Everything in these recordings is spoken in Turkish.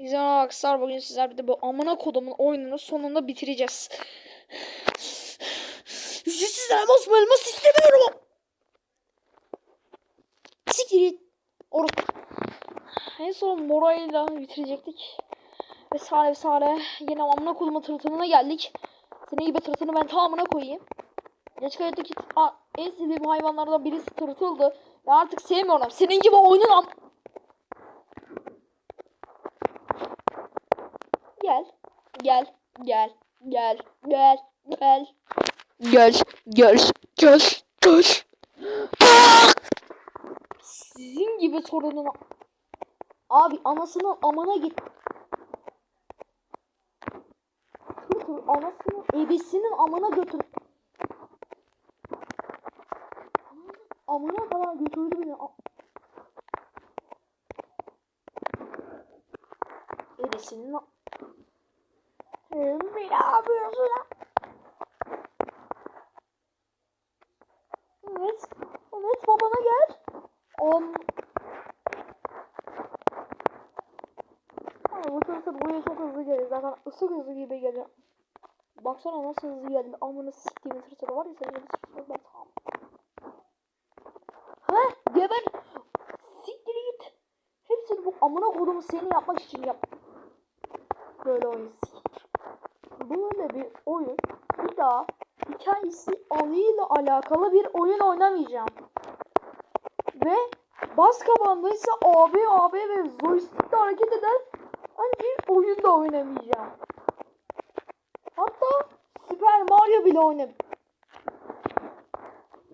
İzleyen arkadaşlar bugün sizler bir de bu amına kodumun oyununu sonunda bitireceğiz. Ücretsiz elmas mı elmas istemiyorum. Siktir git. Or- en son Mora'yla bitirecektik. Vesaire vesaire. Yine amına kodumun tırtımına geldik. Senin gibi tırtını ben tamamına koyayım. Geç hayattaki en sevdiğim hayvanlardan birisi tırtıldı. Ve artık sevmiyorum. Senin gibi oyunun am... Gel. Gel. Gel. Gel. Gel. Gel. Gel. Gel. Gel. Gel. Sizin gibi sorunun Abi anasının amına git. Tır tır anasının ebesinin amına götür. Amına kadar götürdü beni. Ebesinin ne yapıyorsun lan? Evet. Evet babana gel. Om. Ama tırtır buraya çok hızlı geliyor. Zaten ısık hızlı gibi geliyor. Baksana nasıl hızlı geldi. Amına siktiğimin tırtırı var ya senin gibi tırtırı ben tamam. Ha geber. Siktir git. Hepsini bu amına kodumu seni yapmak için yap. Böyle oyun siktir. Böyle bir oyun bir daha hikayesi anıyla alakalı bir oyun oynamayacağım. Ve bas kabandaysa AB AB ve joystickle hareket eden hani bir oyun da oynamayacağım. Hatta Super Mario bile oynam.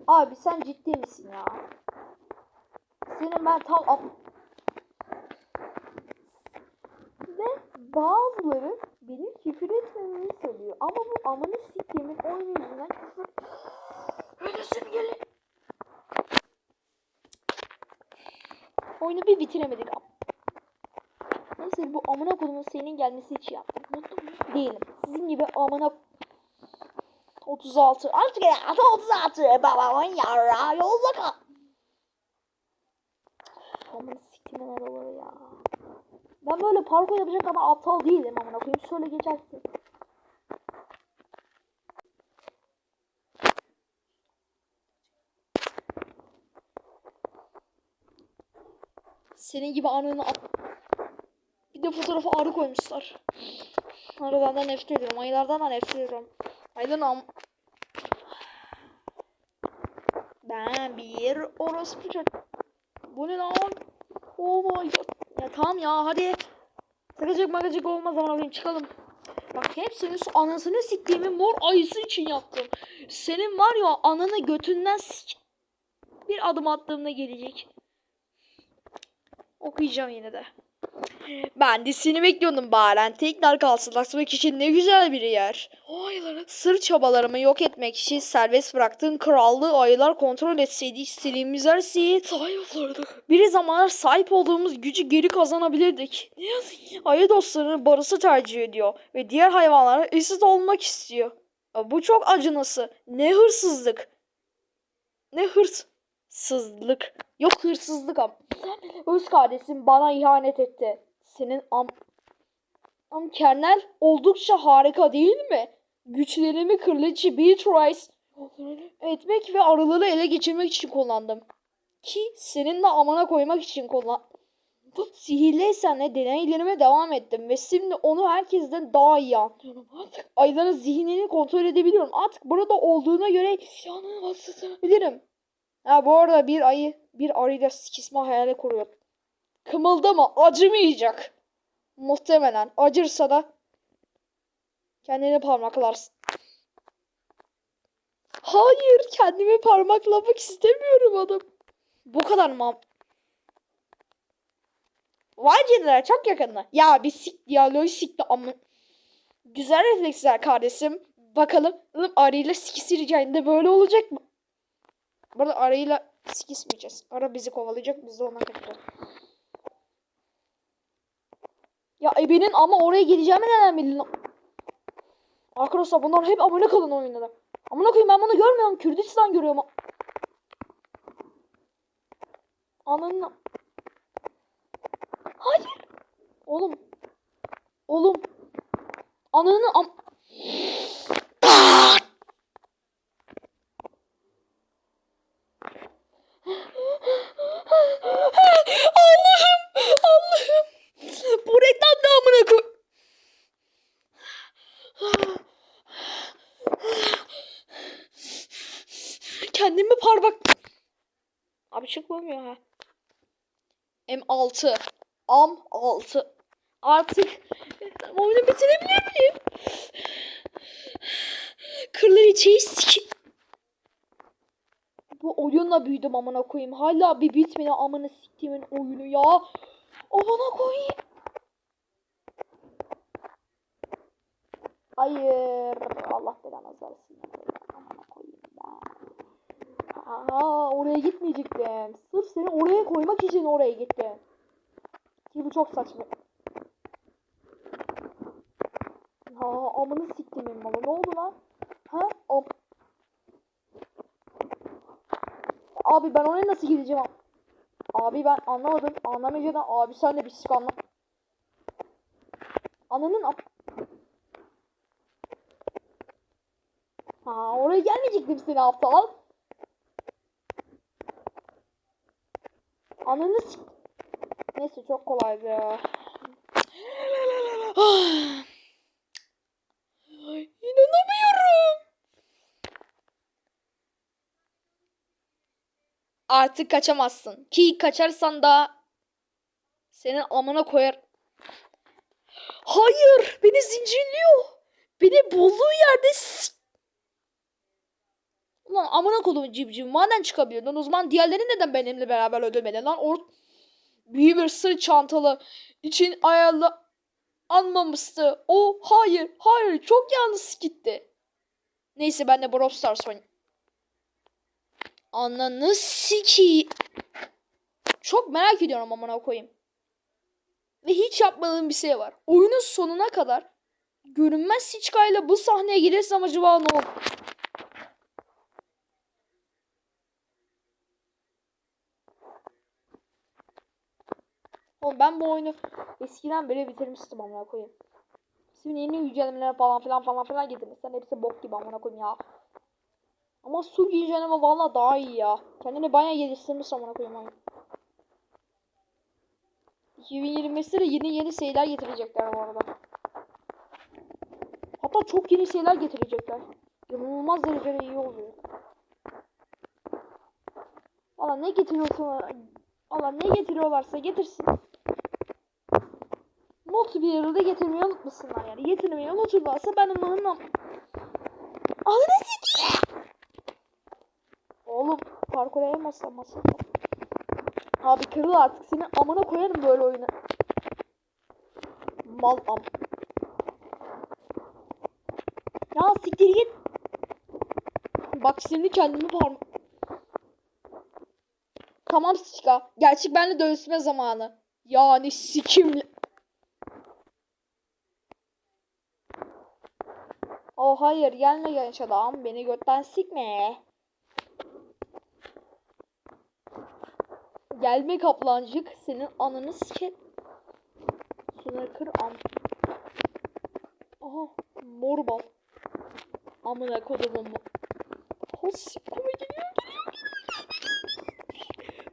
Abi sen ciddi misin ya? Senin ben tam Ve bazıları benim küfür etmememi söylüyor. Ama bu amını siktiğimin oyunu yüzünden küfür... Öylesine gelin. Oyunu bir bitiremedik. Neyse bu amına kodumun senin gelmesi için yaptım. Mutlu? Değilim. Sizin gibi amına 36. Artık ya 36. Babamın yarra yolda kal. Amına siktimin araları ya. Ben böyle parkur yapacak kadar aptal değilim amına koyayım. Şöyle geçersin. Senin gibi anını at. Bir de fotoğrafı arı koymuşlar. Arılardan da nefret ediyorum. Ayılardan da nefret ediyorum. Ayıdan am... Ben bir orospu çocuk. Bu ne lan? Oh my god. Ya tamam ya hadi. Sıkacık magacık olmaz ama benim çıkalım. Bak hepsini su anasını siktiğimi mor ayısı için yaptım. Senin var ya ananı götünden sik. Bir adım attığımda gelecek. Okuyacağım yine de. Ben de seni bekliyordum baren. Tekrar karşılaşmak için ne güzel bir yer. O ayıları sır çabalarımı yok etmek için serbest bıraktığın krallığı ayılar kontrol etseydi istediğimiz her şeyi sahip olurduk. Bir zamanlar sahip olduğumuz gücü geri kazanabilirdik. Ayı dostlarını barısı tercih ediyor ve diğer hayvanlara eşit olmak istiyor. Bu çok acınası. Ne hırsızlık. Ne hırsızlık. Yok hırsızlık ama. Öz kardeşim bana ihanet etti. Senin am... Am kernel oldukça harika değil mi? Güçlerimi kırlıcı Beatrice etmek ve arıları ele geçirmek için kullandım. Ki seninle amana koymak için kullan. Sihirli esenle deneylerime devam ettim ve şimdi onu herkesten daha iyi anlıyorum. Artık ayıların zihnini kontrol edebiliyorum. Artık burada olduğuna göre bastırabilirim. Ha bu arada bir ayı bir arıyla sikisme hayali kuruyor. Kımıldama acımayacak. Muhtemelen acırsa da kendini parmaklarsın. Hayır kendimi parmaklamak istemiyorum adam. Bu kadar mı? Vay canına çok yakında. Ya bir sik diyaloğu sikti ama. Güzel refleksler kardeşim. Bakalım arıyla sikisi ricayında böyle olacak mı? Burada arayla sikismeyeceğiz. Ara bizi kovalayacak biz de ona kaçacağız. Ya ebenin ama oraya geleceğimi neden bildin? Arkadaşlar bunlar hep abone kalın oyunda da. Amına koyayım ben bunu görmüyorum. Kürdistan görüyorum. Ananın... Hayır. Oğlum Oğlum. Ananı am... Allah'ım. Allah'ım. Bu reklam ne amına koy... Kendimi parmak... Abi çıkmamıyor ha. M6. Am 6. Artık oyunu bitirebilir miyim? Kraliçeyi sik... Bu oyunla büyüdüm amına koyayım. Hala bir bitmedi amına siktiğimin oyunu ya. Amına koyayım. Hayır. Allah belanı versin. Aa, oraya gitmeyecektim. Sırf seni oraya koymak için oraya gittim. Ki bu çok saçma. Ha amını siktimin malı. Ne oldu lan? Ha? Am Abi ben oraya nasıl gideceğim? Abi ben anlamadım. Anlamayacaksın. Abi sen de bir sik anla. Ananın am Ha oraya gelmeyecektim seni aptal. Ananı sik... Neyse çok kolaydı ya. İnanamıyorum. Artık kaçamazsın. Ki kaçarsan da senin amına koyar. Hayır, beni zincirliyor. Beni bulduğu yerde s- Ulan amına kodumun civciv maden çıkabiliyordun. O zaman diğerleri neden benimle beraber öldürmedi lan? Or büyük bir sırt çantalı için ayarla almamıştı. O hayır hayır çok yalnız gitti. Neyse ben de Brawl Stars oynayayım. Ananı siki. Çok merak ediyorum amına koyayım. Ve hiç yapmadığım bir şey var. Oyunun sonuna kadar görünmez Siçka'yla bu sahneye gelirsem acaba ne olur? Oğlum ben bu oyunu eskiden beri bitirmiştim amına koyayım. Şimdi yeni güncellemeler falan filan falan filan getirmişler. Hepsi bok gibi amına koyayım ya. Ama su güncelleme valla daha iyi ya. Kendini bayağı geliştirmiş amına koyayım oyun. 2025'te de yeni yeni şeyler getirecekler bu arada. Hatta çok yeni şeyler getirecekler. İnanılmaz derecede iyi oluyor. Valla ne getiriyorsun? Valla ne getiriyorlarsa getirsin. Not bir de getirmeyi unutmasınlar yani. Getirmeyi unuturlarsa ben onların am... Ananı sikeyim. Oğlum parkura yemezsen masal. Abi kırıl artık seni amına koyarım böyle oyuna. Mal am. Ya siktir git. Bak şimdi kendimi parma... Tamam Sika. Gerçek benle dövüşme zamanı. Yani sikimle. Oh hayır gelme genç adam. Beni götten sikme. Gelme kaplancık. Senin ananı siker. Sonra kır am. Aha mor bal. Amına kodumun mu? Oh sikome geliyor geliyor geliyor.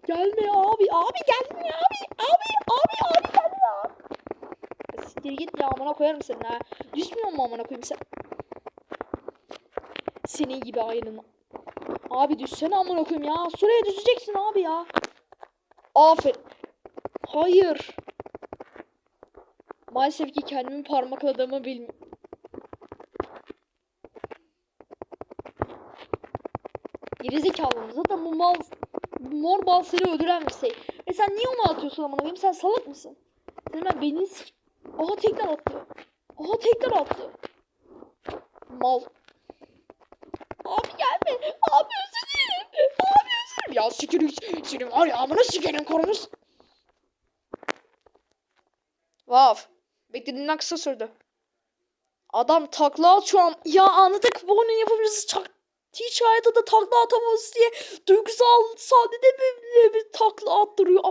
Gelme abi abi gelme abi abi abi abi gelme abi. Siktir git ya amına koyarım seni ha. Düşmüyor mu amına koyayım sen? Senin gibi ayının. Abi düşsene amına koyayım ya. Şuraya düşeceksin abi ya. Aferin. Hayır. Maalesef ki kendimi parmakladığımı bilmiyorum. Gerizekalı zaten bu mal bu mor bal seni öldüren bir şey. E sen niye onu atıyorsun amına koyayım? Sen salak mısın? Sen ben beni Aha tekrar attı. Aha tekrar attı. Mal. Abi özür dilerim. Abi özür. Ya sikerim. Senin var ya amına sikerim korumuz. Wow. Beklediğinden kısa sürdü. Adam takla atıyor. am- Ya anladık bu oyunun yapımcısı çak hiç hayatta da takla atamaz diye duygusal sahnede bir, bir takla attırıyor.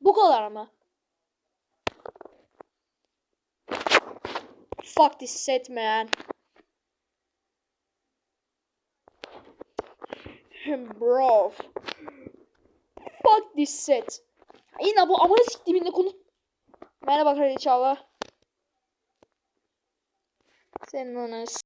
Bu kadar mı? Fuck this set man. Bro. Fuck this set. Yine bu amına siktiğiminle konu. Merhaba kraliçe abla. Senin anası.